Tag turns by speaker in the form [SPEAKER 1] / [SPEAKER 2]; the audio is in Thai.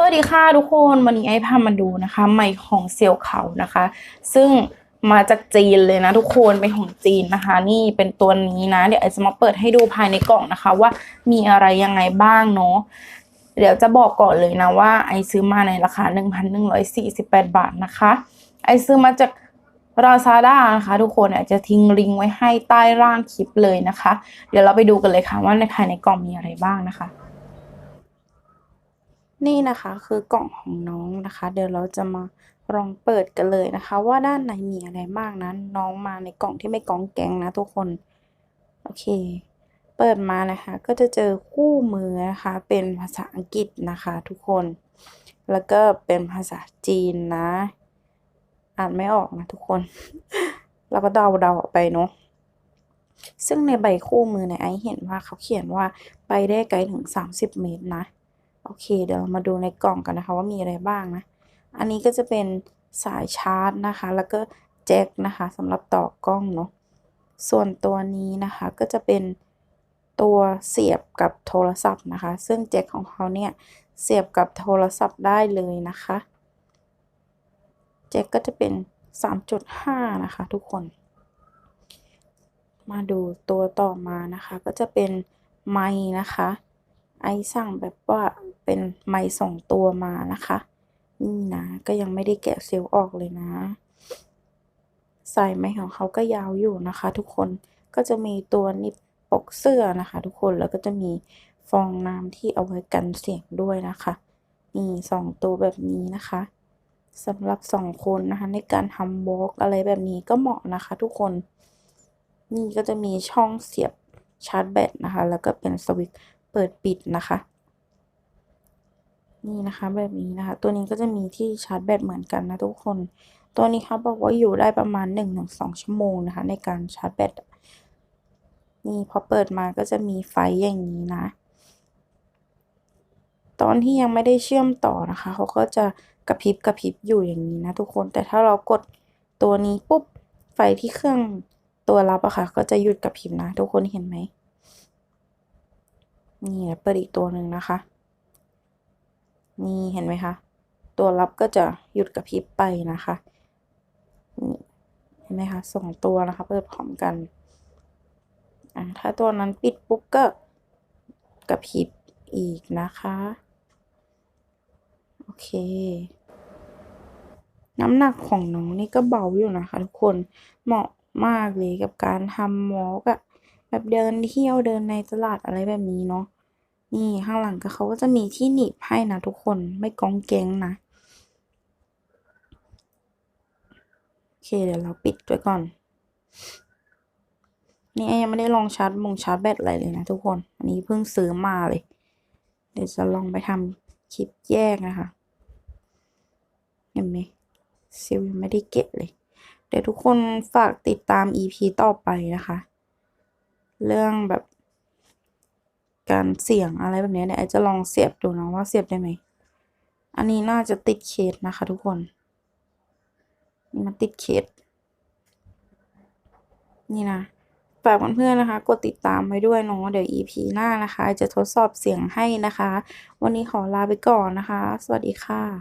[SPEAKER 1] สวัสดีค่ะทุกคนวันนี้ไอ้พามาดูนะคะไมค์ของเซียวเขานะคะ ซึ่งมาจากจีนเลยนะทุกคนเป็นของจีนนะคะ นี่เป็นตัวนี้นะ เดี๋ยวไอจะมาเปิดให้ดูภายในกล่องนะคะ ว่ามีอะไรยังไงบ้างเนาะเดี๋ยวจะบอกก่อนเลยนะว่าไอซื้อมาในราคา 1,148 บาทนะคะ ไอซื้อมาจากราซาด้านะคะ ทุกคนอาจจะทิ้งลิงก์ไว้ให้ใต้ล่างคลิปเลยนะคะ เดี๋ยวเราไปดูกันเลยค่ะว่าในภายในกล่องมีอะไรบ้างนะคะ นี่นะคะคือกล่องของน้องนะคะ เดี๋ยวเราจะมาลองเปิดกันเลยนะคะ ว่าด้านในมีอะไรบ้างนั้นน้องมาในกล่องที่ไม่กล่องแกงนะทุกคนโอเค เปิดมานะคะ ก็จะเจอคู่มือนะคะ เป็นภาษาอังกฤษนะคะ ทุกคน แล้วก็เป็นภาษาจีนนะ อ่านไม่ออกนะทุกคน เราก็เดาเดาออกไปเนาะซึ่งในใบคู่มือเนี่ยไอเห็นว่าเขาเขียนว่าไปได้ไกลถึง 30 เมตรนะ โอเค เดี๋ยวเรามาดูในกล่องกันนะคะว่ามีอะไรบ้างนะ อันนี้ก็จะเป็นสายชาร์จนะคะ แล้วก็แจ็คนะคะสำหรับต่อกล้องเนาะ ส่วนตัวนี้นะคะก็จะเป็นตัวเสียบกับโทรศัพท์นะคะ ซึ่งแจ็คของเขาเนี่ยเสียบกับโทรศัพท์ได้เลยนะคะ แจ็คก็จะเป็น 3.5 นะคะทุกคน มาดูตัวต่อมานะคะก็จะเป็นไม้นะคะ ไอสั่งแบบว่าเป็นไม้สองตัวมานะคะ นี่นะ ก็ยังไม่ได้แกะเซลล์ออกเลยนะ สายไม้ของเขาก็ยาวอยู่นะคะ ทุกคนก็จะมีตัวนิบปกเสื้อนะคะ ทุกคนแล้วก็จะมีฟองน้ำที่เอาไว้กันเสียงด้วยนะคะนี่สองตัวแบบนี้นะคะสำหรับสองคนนะคะ ในการทำวอล์กอะไรแบบนี้ก็เหมาะนะคะ ทุกคนนี่ก็จะมีช่องเสียบชาร์จแบตนะคะ แล้วก็เป็นสวิตช์ เปิดปิดนะคะ นี่นะคะแบบนี้นะคะ ตัวนี้ก็จะมีที่ชาร์จแบตเหมือนกันนะทุกคน ตัวนี้เขาบอกว่าอยู่ได้ประมาณ1นถึงสชั่วโมงนะคะ ในการชาร์จแบตนี่พอเปิดมาก็จะมีไฟอย่างนี้นะ ตอนที่ยังไม่ได้เชื่อมต่อนะคะเขาก็จะกระพริบกระพริบอยู่อย่างนี้นะทุกคนแต่ถ้าเรากดตัวนี้ปุ๊บไฟที่เครื่องตัวรับอะค่ะ ก็จะหยุดกระพริบนะ ทุกคนเห็นไหม นี่เปิดอีกตัวหนึ่งนะคะ นี่เห็นไหมคะ ตัวรับก็จะหยุดกระพริบไปนะคะนี่เห็นไหมคะสองตัวนะคะ เปิดพร้อมกันอ่าถ้าตัวนั้นปิดปุ๊บก็กระพริบอีกนะคะ โอเค น้ำหนักของน้องนี่ก็เบาอยู่นะคะทุกคนเหมาะมากเลยกับการทำวอล์กอะ แบบเดินเที่ยวเดินในตลาดอะไรแบบนี้เนาะนี่ข้างหลังก็เขาก็จะมีที่หนีบให้นะทุกคนไม่กองแกงนะโอเคเดี๋ยวเราปิดไว้ก่อน นี่ยังไม่ได้ลองชาร์จมงชาร์จแบตอะไรเลยนะทุกคน อันนี้เพิ่งซื้อมาเลย เดี๋ยวจะลองไปทำคลิปแยกนะคะเห็นไหมซิลยังไม่ได้เก็บเลย เดี๋ยวทุกคนฝากติดตาม EP ต่อไปนะคะ เรื่องแบบ การเสียงอะไรแบบนี้เนี่ยไอจะลองเสียบดูนะว่าเสียบได้ไหม อันนี้น่าจะติดเคสนะคะทุกคนนี่มันติดเคสนี่นะฝากเพื่อนๆนะคะ กดติดตามไว้ด้วยเนาะเดี๋ยว EP หน้านะคะ จะทดสอบเสียงให้นะคะ วันนี้ขอลาไปก่อนนะคะ สวัสดีค่ะ